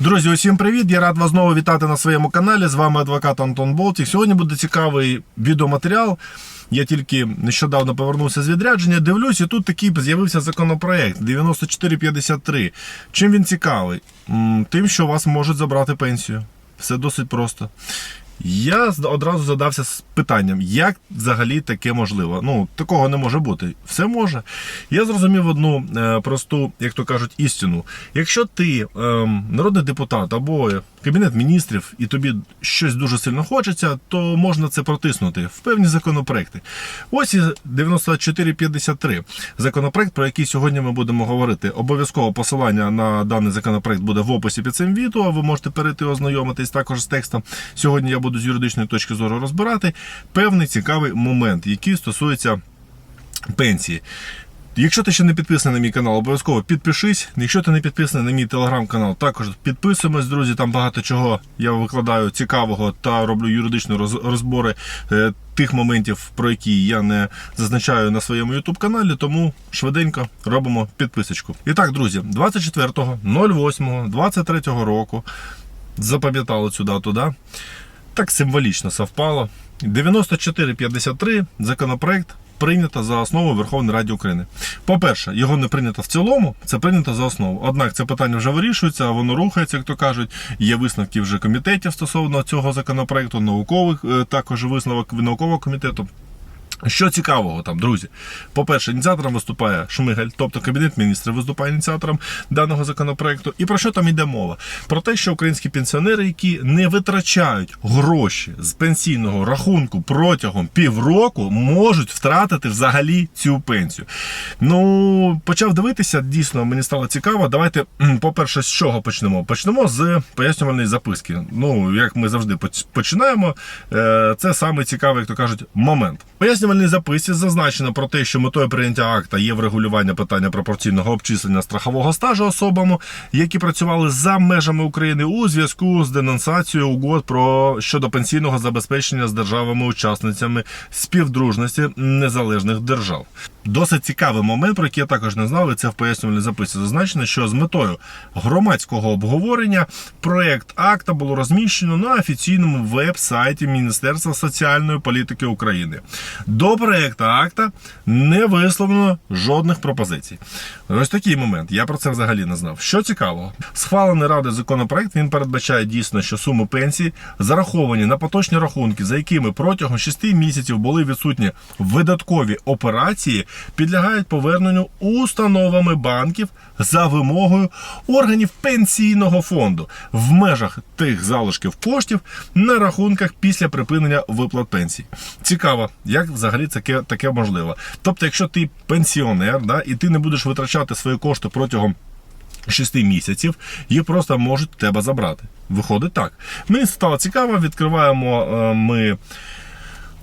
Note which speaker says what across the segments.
Speaker 1: Друзі, усім привіт! Я рад вас знову вітати на своєму каналі. З вами адвокат Антон Болтік. Сьогодні буде цікавий відеоматеріал. Я тільки нещодавно повернувся з відрядження. Дивлюсь, і тут такий з'явився законопроект 9453. Чим він цікавий? Тим, що вас можуть забрати пенсію. Все досить просто. Я одразу задався з питанням, як взагалі таке можливо. Ну, такого не може бути. Все може. Я зрозумів одну е, просту, як то кажуть, істину. Якщо ти ем, народний депутат або кабінет міністрів, і тобі щось дуже сильно хочеться, то можна це протиснути в певні законопроекти. Ось і 9453. Законопроект, про який сьогодні ми будемо говорити. Обов'язково посилання на даний законопроект буде в описі під цим відео. Ви можете перейти ознайомитись також з текстом. Сьогодні я буду з юридичної точки зору розбирати певний цікавий момент, який стосується пенсії. Якщо ти ще не підписаний на мій канал, обов'язково підпишись. Якщо ти не підписаний на мій телеграм-канал, також підписуємось, друзі. Там багато чого я викладаю цікавого та роблю юридичні розбори е, тих моментів, про які я не зазначаю на своєму youtube каналі. Тому швиденько робимо підписочку. І так, друзі, 24.08.23 року запам'ятали цю дату, да? Так символічно совпало. 9453 законопроект прийнято за основу Верховної Ради України. По-перше, його не прийнято в цілому, це прийнято за основу. Однак це питання вже вирішується, воно рухається, як то кажуть. Є висновки вже комітетів стосовно цього законопроекту, наукових е, також висновок наукового комітету. Що цікавого там, друзі? По-перше, ініціатором виступає Шмигаль, тобто Кабінет міністрів виступає ініціатором даного законопроекту. І про що там йде мова? Про те, що українські пенсіонери, які не витрачають гроші з пенсійного рахунку протягом півроку, можуть втратити взагалі цю пенсію. Ну, почав дивитися, дійсно, мені стало цікаво. Давайте, по-перше, з чого почнемо? Почнемо з пояснювальної записки. Ну, як ми завжди починаємо, е, це саме цікавий, як то кажуть, момент. В пояснювальній записці зазначено про те, що метою прийняття акта є врегулювання питання пропорційного обчислення страхового стажу особам, які працювали за межами України у зв'язку з денонсацією угод про щодо пенсійного забезпечення з державами-учасницями співдружності незалежних держав. Досить цікавий момент, про який я також не знав, і це в пояснювальній записці зазначено, що з метою громадського обговорення проект акта було розміщено на офіційному веб-сайті Міністерства соціальної політики України. До проекту акта не висловлено жодних пропозицій. Ось такий момент. Я про це взагалі не знав. Що цікавого, схвалений ради законопроект він передбачає дійсно, що суми пенсії зараховані на поточні рахунки, за якими протягом 6 місяців були відсутні видаткові операції, підлягають поверненню установами банків за вимогою органів пенсійного фонду в межах тих залишків коштів на рахунках після припинення виплат пенсій. Цікаво, як взагалі таке, таке можливо. Тобто, якщо ти пенсіонер, да, і ти не будеш витрачати свої кошти протягом 6 місяців, їх просто можуть тебе забрати. Виходить так. Мені стало цікаво, відкриваємо е, ми.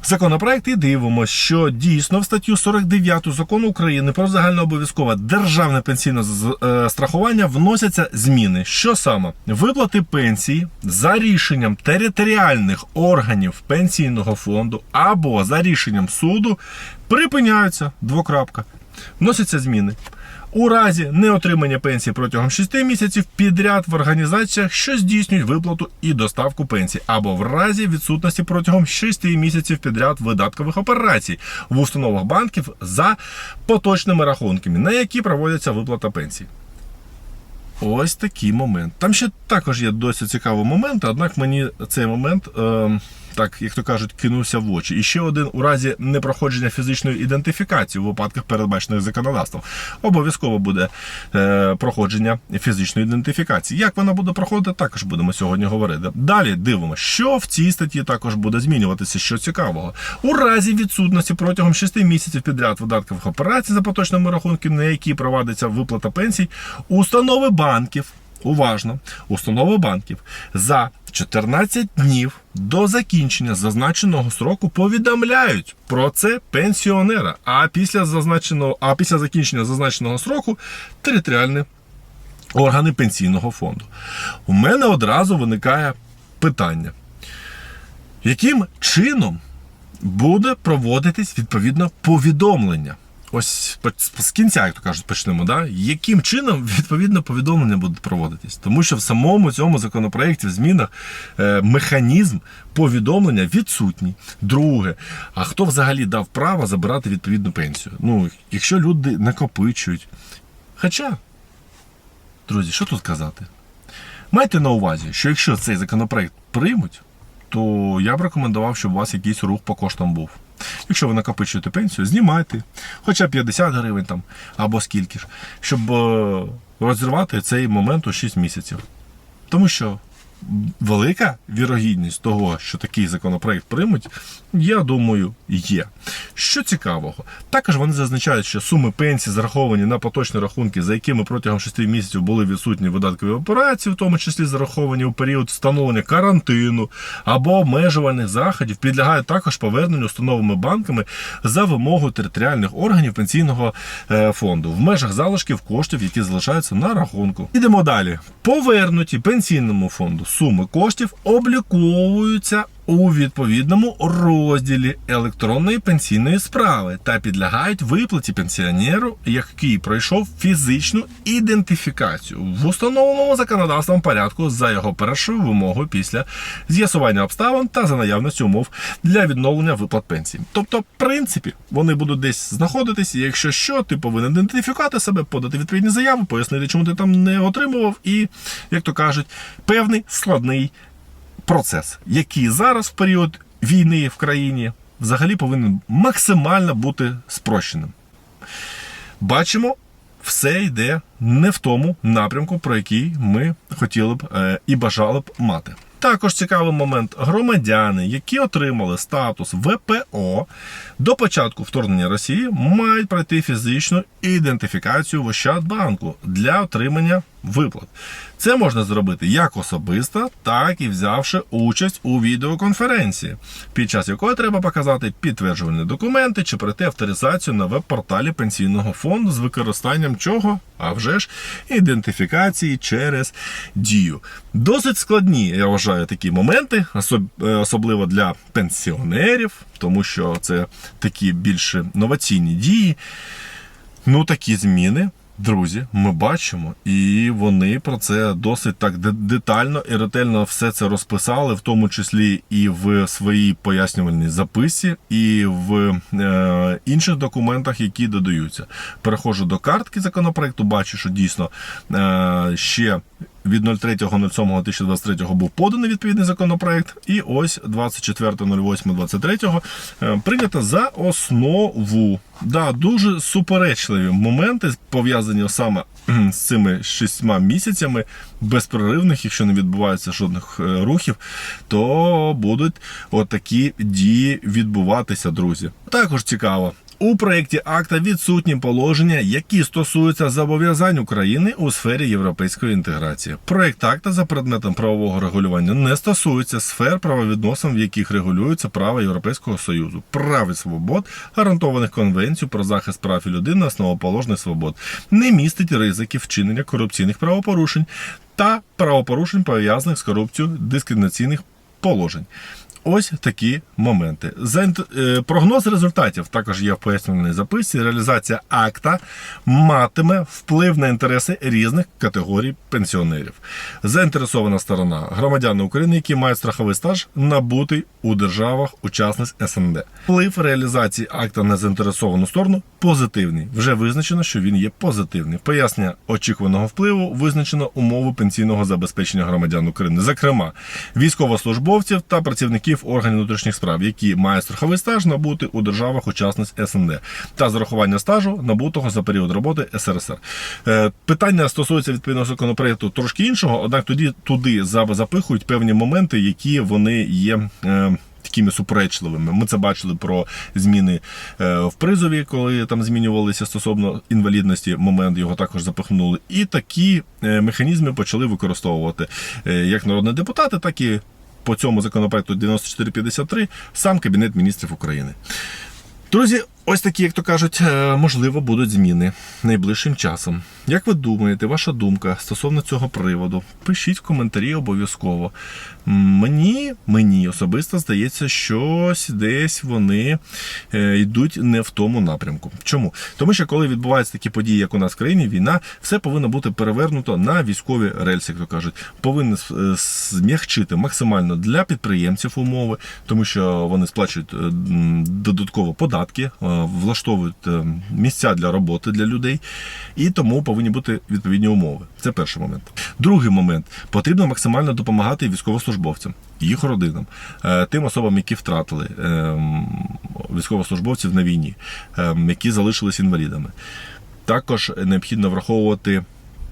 Speaker 1: Законопроект і дивимося, що дійсно в статтю 49 закону України про загальнообов'язкове державне пенсійне е, страхування вносяться зміни. Що саме? Виплати пенсії за рішенням територіальних органів пенсійного фонду або за рішенням суду припиняються. Двокрапка. Вносяться зміни. У разі неотримання пенсії протягом 6 місяців підряд в організаціях, що здійснюють виплату і доставку пенсії, або в разі відсутності протягом 6 місяців підряд видаткових операцій в установах банків за поточними рахунками, на які проводяться виплата пенсії. Ось такий момент. Там ще також є досить цікавий момент, однак мені цей момент, е, так як то кажуть, кинувся в очі. І ще один у разі непроходження фізичної ідентифікації у випадках, передбачених законодавством. Обов'язково буде е, проходження фізичної ідентифікації. Як вона буде проходити, також будемо сьогодні говорити. Далі дивимося, що в цій статті також буде змінюватися, що цікавого. У разі відсутності протягом 6 місяців підряд видаткових операцій за поточними рахунками, на які проводиться виплата пенсій, установи банків. Уважно, установи банків за 14 днів до закінчення зазначеного сроку повідомляють про це пенсіонера. А після зазначеного, а після закінчення зазначеного сроку територіальні органи пенсійного фонду. У мене одразу виникає питання, яким чином буде проводитись відповідно повідомлення? Ось з кінця, як то кажуть, почнемо. Да? Яким чином відповідно повідомлення будуть проводитись? Тому що в самому цьому законопроєкті в змінах е, механізм повідомлення відсутній. Друге, а хто взагалі дав право забирати відповідну пенсію? Ну, якщо люди накопичують. Хоча, друзі, що тут казати? Майте на увазі, що якщо цей законопроект приймуть, то я б рекомендував, щоб у вас якийсь рух по коштам був. Якщо ви накопичуєте пенсію, знімайте хоча б 50 гривень там або скільки ж, щоб е, розірвати цей момент у 6 місяців. Тому що велика вірогідність того, що такий законопроект приймуть, я думаю, є. Що цікавого, також вони зазначають, що суми пенсій зараховані на поточні рахунки, за якими протягом 6 місяців були відсутні видаткові операції, в тому числі зараховані у період встановлення карантину або обмежувальних заходів, підлягають також поверненню установами банками за вимогою територіальних органів пенсійного е, фонду в межах залишків коштів, які залишаються на рахунку. Ідемо далі. Повернуті пенсійному фонду суми коштів обліковуються у відповідному розділі електронної пенсійної справи та підлягають виплаті пенсіонеру, який пройшов фізичну ідентифікацію в установленому законодавством порядку за його першою вимогою після з'ясування обставин та за наявності умов для відновлення виплат пенсії. Тобто, в принципі, вони будуть десь знаходитись, і якщо що, ти повинен ідентифікувати себе, подати відповідні заяви, пояснити, чому ти там не отримував, і, як то кажуть, певний складний процес, який зараз в період війни в країні взагалі повинен максимально бути спрощеним. Бачимо, все йде не в тому напрямку, про який ми хотіли б е, і бажали б мати. Також цікавий момент: громадяни, які отримали статус ВПО до початку вторгнення Росії, мають пройти фізичну ідентифікацію в Ощадбанку для отримання виплат. Це можна зробити як особисто, так і взявши участь у відеоконференції, під час якої треба показати підтверджувальні документи чи пройти авторизацію на веб-порталі пенсійного фонду з використанням чого? А вже ж ідентифікації через дію. Досить складні, я вважаю, такі моменти, е, особливо для пенсіонерів, тому що це такі більш новаційні дії. Ну, такі зміни, друзі, ми бачимо, і вони про це досить так детально і ретельно все це розписали, в тому числі і в своїй пояснювальній записі, і в е, інших документах, які додаються. Переходжу до картки законопроекту, бачу, що дійсно е, ще. Від 03.07.2023 був поданий відповідний законопроект, і ось 24.08.23 е, прийнято за основу. Да, дуже суперечливі моменти пов'язані саме з цими шістьма місяцями безперервних, якщо не відбувається жодних е, рухів, то будуть отакі дії відбуватися, друзі. Також цікаво. У проєкті акта відсутні положення, які стосуються зобов'язань України у сфері європейської інтеграції. Проєкт акта за предметом правового регулювання не стосується сфер правовідносин, в яких регулюється право Європейського союзу, прав і свобод, гарантованих конвенцією про захист прав і людини, основоположних свобод, не містить ризиків вчинення корупційних правопорушень та правопорушень пов'язаних з корупцією дискримінаційних положень. Ось такі моменти. Е, прогноз результатів також є в пояснювальній записці. Реалізація акта матиме вплив на інтереси різних категорій пенсіонерів. Заінтересована сторона громадяни України, які мають страховий стаж, набутий у державах учасниць СНД. Вплив реалізації акта на заінтересовану сторону позитивний. Вже визначено, що він є позитивний. Пояснення очікуваного впливу визначено умови пенсійного забезпечення громадян України, зокрема військовослужбовців та працівників органів внутрішніх справ, які мають страховий стаж набути у державах учасниць СНД та зарахування стажу набутого за період роботи СРСР. Е, Питання стосується відповідного законопроекту трошки іншого, однак тоді туди запихують певні моменти, які вони є. е, Такими суперечливими. Ми це бачили про зміни е, в призові, коли там змінювалися стосовно інвалідності. Момент його також запихнули. І такі механізми почали використовувати як народні депутати, так і по цьому законопроекту 9453 сам Кабінет міністрів України. Друзі, Ось такі, як то кажуть, е, можливо, будуть зміни найближчим часом. Як ви думаєте, ваша думка стосовно цього приводу? Пишіть в коментарі обов'язково. Мені, мені особисто здається, що десь вони е, йдуть не в тому напрямку. Чому? Тому що коли відбуваються такі події, як у нас в країні, війна, все повинно бути перевернуто на військові рельси, як то кажуть. Повинні е, змягчити максимально для підприємців умови, тому що вони сплачують додатково податки, влаштовують е, місця для роботи для людей, і тому повинні бути відповідні умови. Це перший момент. Другий момент потрібно максимально допомагати військовослужбовцям, їх родинам, е, тим особам, які втратили е, військовослужбовців на війні, е, які залишились інвалідами. Також необхідно враховувати,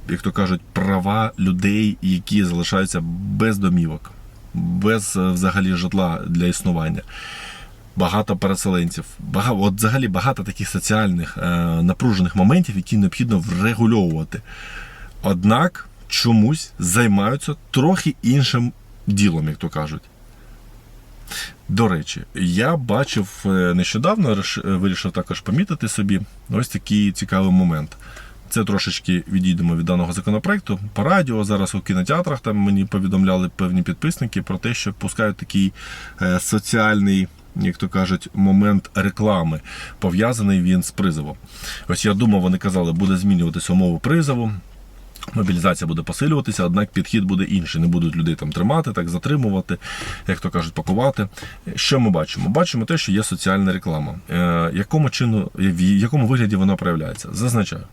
Speaker 1: як то кажуть, права людей, які залишаються без домівок, без е, взагалі житла для існування. Багато переселенців, багато, от взагалі багато таких соціальних е, напружених моментів, які необхідно врегульовувати. Однак чомусь займаються трохи іншим ділом, як то кажуть. До речі, я бачив е, нещодавно, е, вирішив також помітити собі ось такий цікавий момент. Це трошечки відійдемо від даного законопроекту. По радіо зараз у кінотеатрах там мені повідомляли певні підписники про те, що пускають такий е, соціальний, як то кажуть, момент реклами. Пов'язаний він з призовом. Ось я думав, вони казали, буде змінюватися умови призову. Мобілізація буде посилюватися, однак підхід буде інший. Не будуть людей там тримати, так затримувати, як то кажуть, пакувати. Що ми бачимо? Бачимо те, що є соціальна реклама. Е, якому чину, в якому вигляді вона проявляється? Зазначаю.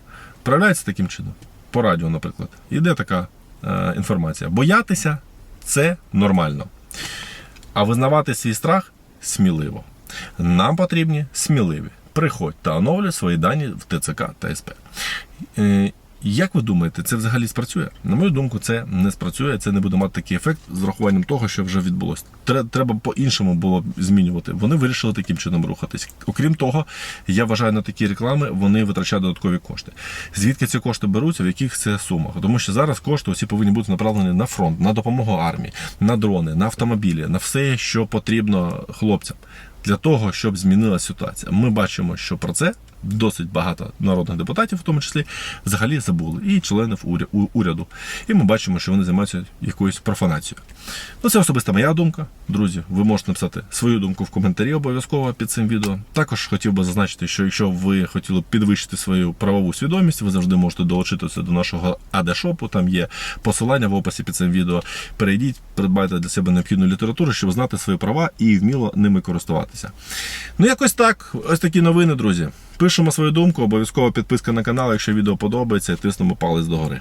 Speaker 1: Проявляється таким чином. По радіо, наприклад. Іде така е, інформація. Боятися це нормально. А визнавати свій страх сміливо. Нам потрібні сміливі. Приходь та оновлюй свої дані в ТЦК та СП. Як ви думаєте, це взагалі спрацює? На мою думку, це не спрацює, це не буде мати такий ефект з врахуванням того, що вже відбулося. Тре- Треба по-іншому було змінювати. Вони вирішили таким чином рухатись. Окрім того, я вважаю на такі реклами вони витрачають додаткові кошти. Звідки ці кошти беруться, в яких це сумах? Тому що зараз кошти усі повинні бути направлені на фронт, на допомогу армії, на дрони, на автомобілі, на все, що потрібно хлопцям для того, щоб змінилася ситуація. Ми бачимо, що про це досить багато народних депутатів, в тому числі, взагалі забули, і членів уряду. І ми бачимо, що вони займаються якоюсь профанацією. Ну, це особиста моя думка. Друзі, ви можете написати свою думку в коментарі обов'язково під цим відео. Також хотів би зазначити, що якщо ви хотіли підвищити свою правову свідомість, ви завжди можете долучитися до нашого АД-шопу. Там є посилання в описі під цим відео. Перейдіть, придбайте для себе необхідну літературу, щоб знати свої права і вміло ними користуватися. Ну, якось так. Ось такі новини, друзі. Пишемо свою думку, обов'язково підписка на канал, якщо відео подобається, тиснемо палець догори.